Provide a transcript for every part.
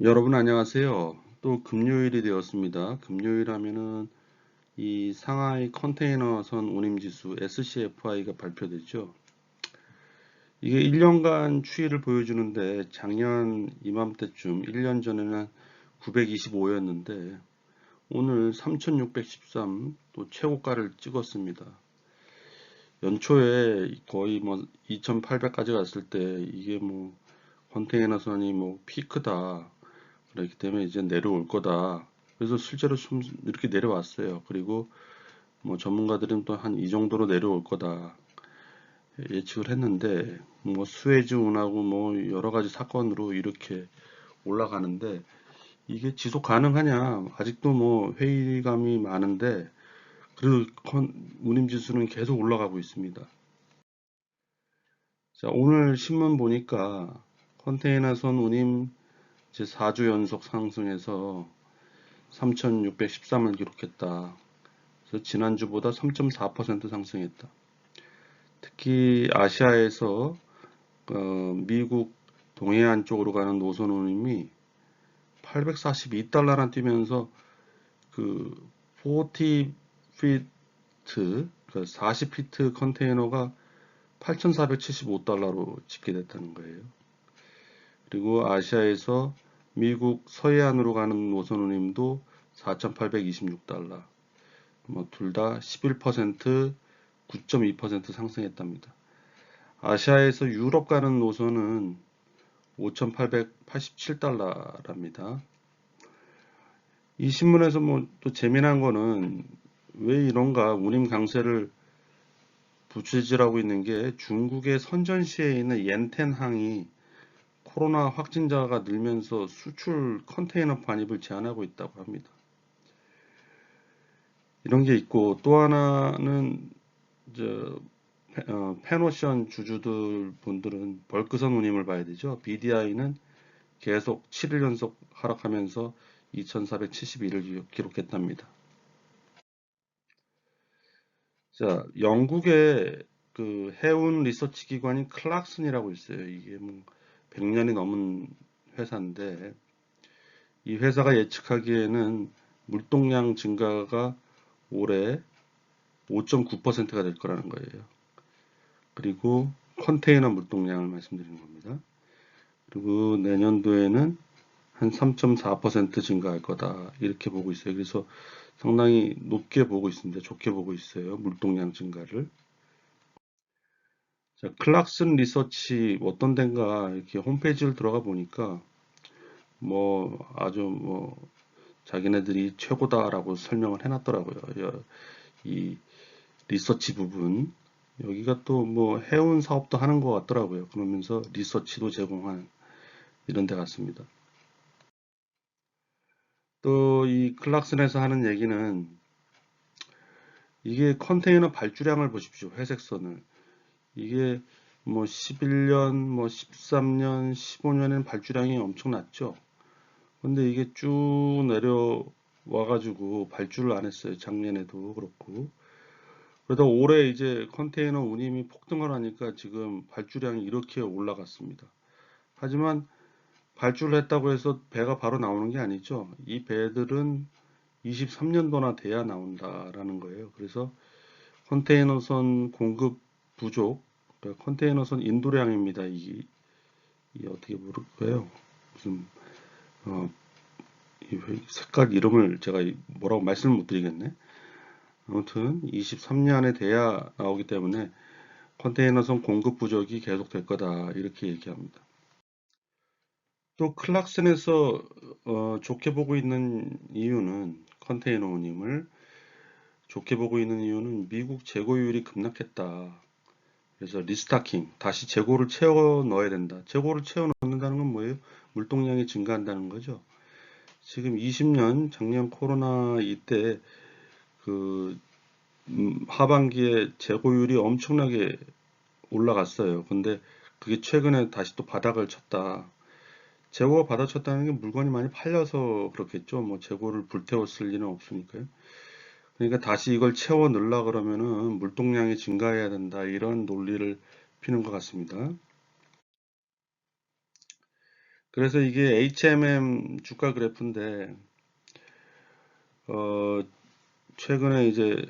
여러분 안녕하세요. 또 금요일이 되었습니다. 금요일 하면은 이 상하이 컨테이너선 운임지수 SCFI가 발표되죠. 이게 1년간 추이를 보여주는데 작년 이맘때쯤 1년 전에는 925였는데 오늘 3613 또 최고가를 찍었습니다. 연초에 거의 뭐 2800까지 갔을 때 이게 뭐 컨테이너선이 뭐 피크다 그렇기 때문에 이제 내려올 거다. 그래서 실제로 좀 이렇게 내려왔어요. 그리고 뭐 전문가들은 또 한 이 정도로 내려올 거다 예측을 했는데 뭐 수혜주 운하고 뭐 여러 가지 사건으로 이렇게 올라가는데 이게 지속 가능하냐 아직도 뭐 회의감이 많은데 그래도 운임 지수는 계속 올라가고 있습니다. 자 오늘 신문 보니까 컨테이너선 운임 이제 4주 연속 상승해서 3,613을 기록했다. 그래서 지난주보다 3.4% 상승했다. 특히 아시아에서 어, 미국 동해안 쪽으로 가는 노선 운임이 842달러나 뛰면서 그 40 피트 그 40피트 컨테이너가 8,475달러로 집계됐다는 거예요. 그리고 아시아에서 미국 서해안으로 가는 노선 운임도 4,826달러. 뭐 둘 다 11%, 9.2% 상승했답니다. 아시아에서 유럽 가는 노선은 5,887달러랍니다. 이 신문에서 뭐 또 재미난 거는 왜 이런가 운임 강세를 부채질하고 있는 게 중국의 선전시에 있는 옌텐항이 코로나 확진자가 늘면서 수출 컨테이너 반입을 제한하고 있다고 합니다. 이런 게 있고 또 하나는 저 어, 페노션 주주들 분들은 벌크선 운임을 봐야 되죠. BDI는 계속 7일 연속 하락하면서 2471을 기록했답니다. 자, 영국의 그 해운 리서치 기관인 클락슨이라고 있어요. 이게 뭐 100년이 넘은 회사인데 이 회사가 예측하기에는 물동량 증가가 올해 5.9%가 될 거라는 거예요. 그리고 컨테이너 물동량을 말씀드리는 겁니다. 그리고 내년도에는 한 3.4% 증가할 거다 이렇게 보고 있어요. 그래서 상당히 높게 보고 있습니다. 좋게 보고 있어요. 물동량 증가를. 자, 클락슨 리서치 어떤 데인가 이렇게 홈페이지를 들어가 보니까 뭐 아주 뭐 자기네들이 최고다라고 설명을 해놨더라고요. 이 리서치 부분 여기가 또 뭐 해운 사업도 하는 것 같더라고요. 그러면서 리서치도 제공한 이런 데 같습니다. 또 이 클락슨에서 하는 얘기는 이게 컨테이너 발주량을 보십시오. 회색 선을. 이게 뭐 11년, 뭐 13년, 15년에는 발주량이 엄청났죠. 근데 이게 쭉 내려와 가지고 발주를 안 했어요. 작년에도 그렇고. 그러다 올해 이제 컨테이너 운임이 폭등을 하니까 지금 발주량이 이렇게 올라갔습니다. 하지만 발주를 했다고 해서 배가 바로 나오는 게 아니죠. 이 배들은 23년도나 돼야 나온다라는 거예요. 그래서 컨테이너선 공급 부족, 그러니까 컨테이너선 인도량입니다. 이, 이 어떻게 부를까요? 무슨 어, 이 색깔 이름을 제가 뭐라고 말씀을 못 드리겠네. 아무튼 23년에 돼야 나오기 때문에 컨테이너선 공급 부족이 계속될 거다 이렇게 얘기합니다. 또 클락슨에서 어, 좋게 보고 있는 이유는 컨테이너 운임을 좋게 보고 있는 이유는 미국 재고율이 급락했다. 그래서 리스타킹, 다시 재고를 채워 넣어야 된다. 재고를 채워 넣는다는 건 뭐예요? 물동량이 증가한다는 거죠. 지금 20년 작년 코로나 이때 그 음, 하반기에 재고율이 엄청나게 올라갔어요. 근데 그게 최근에 다시 또 바닥을 쳤다. 재고가 받아쳤다는 게 물건이 많이 팔려서 그렇겠죠. 뭐 재고를 불태웠을 리는 없으니까요. 그러니까 다시 이걸 채워 넣으려 그러면은 물동량이 증가해야 된다. 이런 논리를 피는 것 같습니다. 그래서 이게 HMM 주가 그래프인데 어, 최근에 이제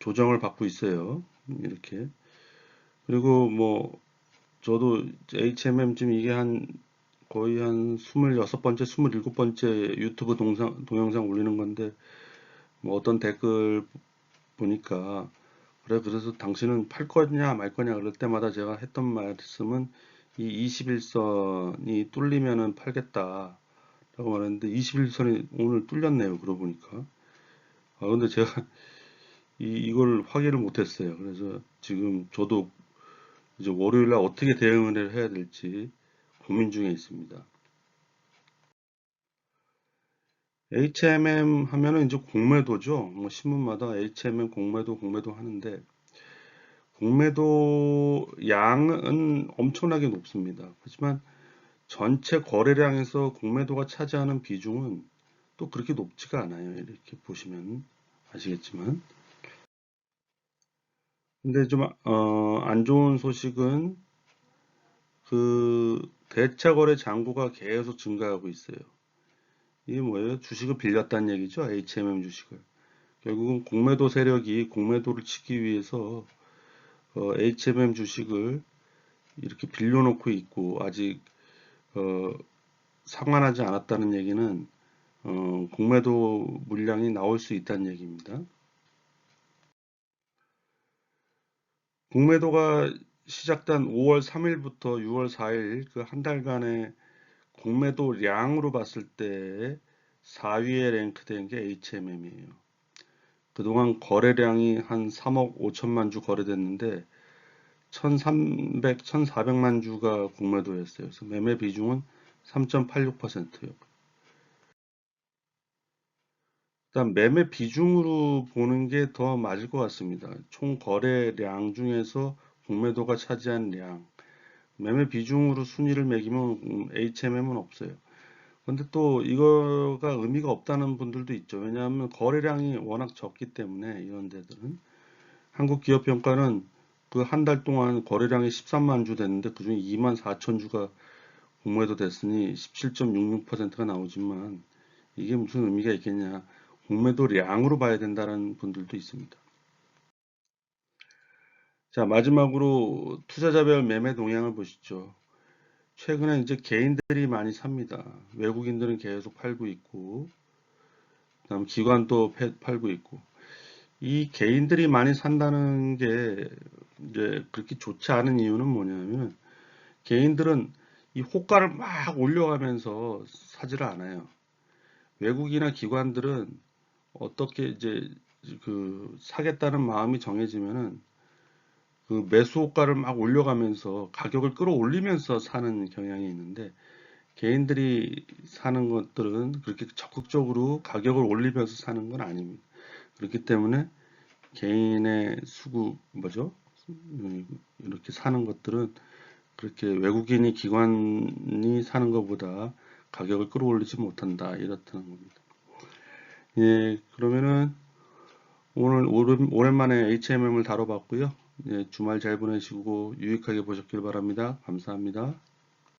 조정을 받고 있어요. 이렇게. 그리고 뭐 저도 HMM 지금 이게 한 거의 한 26번째, 27번째 유튜브 동상, 동영상 올리는 건데 뭐 어떤 댓글 보니까 그래 그래서 당신은 팔 거냐 말 거냐 그럴 때마다 제가 했던 말씀은 이 21선이 뚫리면은 팔겠다 라고 말했는데 21선이 오늘 뚫렸네요 그러고 보니까. 아 근데 제가 이, 이걸 확인을 못했어요. 그래서 지금 저도 이제 월요일날 어떻게 대응을 해야 될지 고민 중에 있습니다 HMM 하면은 이제 공매도죠 뭐 신문마다 HMM 공매도 공매도 하는데 공매도 양은 엄청나게 높습니다. 하지만 전체 거래량에서 공매도가 차지하는 비중은 또 그렇게 높지가 않아요. 이렇게 보시면 아시겠지만. 근데 좀, 어, 안 좋은 소식은 그 대차 거래 잔고가 계속 증가하고 있어요. 이게 뭐예요? 주식을 빌렸다는 얘기죠. HMM 주식을. 결국은 공매도 세력이 공매도를 치기 위해서 어, HMM 주식을 이렇게 빌려놓고 있고 아직 어, 상환하지 않았다는 얘기는 어, 공매도 물량이 나올 수 있다는 얘기입니다. 공매도가 시작된 5월 3일부터 6월 4일 그 한 달간의 공매도량으로 봤을 때 4위에 랭크된 게 HMM이에요. 그동안 거래량이 한 3억 5천만 주 거래됐는데 1,300, 1,400만 주가 공매도였어요. 그래서 매매 비중은 3.86%요. 일단 매매 비중으로 보는 게 더 맞을 것 같습니다. 총 거래량 중에서 공매도가 차지한 량. 매매 비중으로 순위를 매기면 HMM은 없어요. 근데 또 이거가 의미가 없다는 분들도 있죠. 왜냐하면 거래량이 워낙 적기 때문에 이런 데들은 한국 기업 평가는 그 한 달 동안 거래량이 13만 주 됐는데 그중에 2만 4천 주가 공모해도 됐으니 17.66%가 나오지만 이게 무슨 의미가 있겠냐 공매도 량으로 봐야 된다는 분들도 있습니다. 자 마지막으로 투자자별 매매 동향을 보시죠. 최근에 이제 개인들이 많이 삽니다. 외국인들은 계속 팔고 있고, 그 다음 기관도 팔고 있고, 이 개인들이 많이 산다는 게 이제 그렇게 좋지 않은 이유는 뭐냐면 개인들은 이 호가를 막 올려가면서 사지를 않아요. 외국이나 기관들은 어떻게 이제 그 사겠다는 마음이 정해지면은 그 매수 호가를 막 올려가면서 가격을 끌어올리면서 사는 경향이 있는데 개인들이 사는 것들은 그렇게 적극적으로 가격을 올리면서 사는 건 아닙니다. 그렇기 때문에 개인의 수급 뭐죠? 음, 이렇게 사는 것들은 그렇게 외국인이 기관이 사는 것보다 가격을 끌어올리지 못한다 이렇다는 겁니다. 예, 그러면은 오늘 오랜만에 HMM을 다뤄봤고요. 예, 주말 잘 보내시고 유익하게 보셨길 바랍니다. 감사합니다.